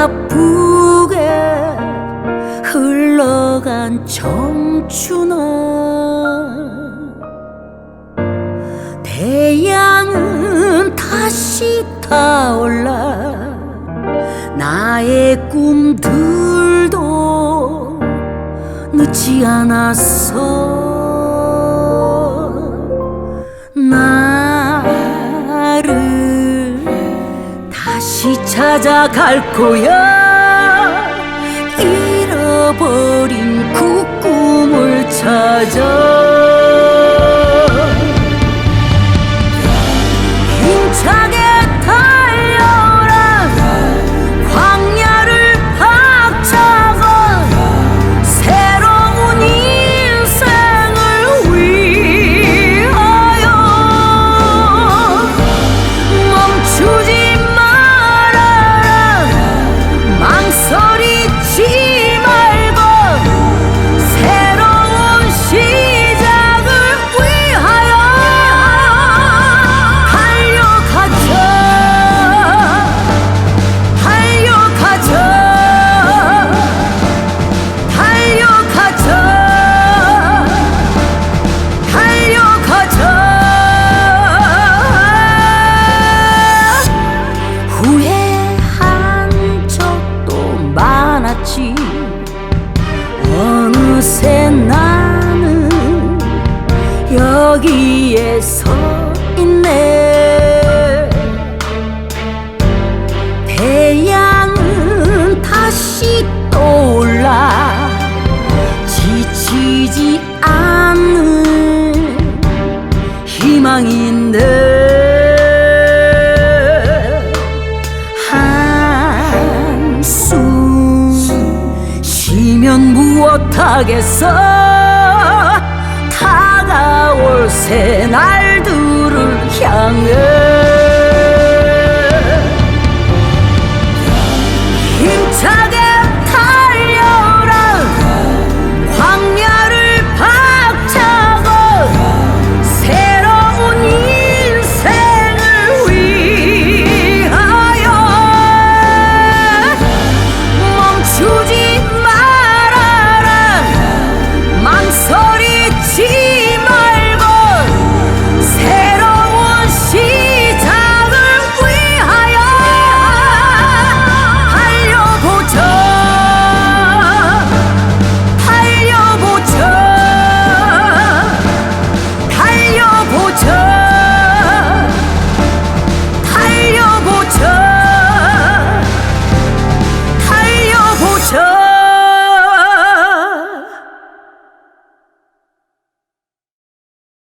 바쁘게 흘러간 청춘아. 태양은 다시 타올라 나의 꿈들도 늦지 않았어 찾아갈 거야. 잃어버린 그 꿈을 찾아 어느새 나는 여기에 서 있네. 태양은 다시 떠올라 지치지 않는 희망인 쉬면 무엇하겠어? 다가올 새 날들을 향해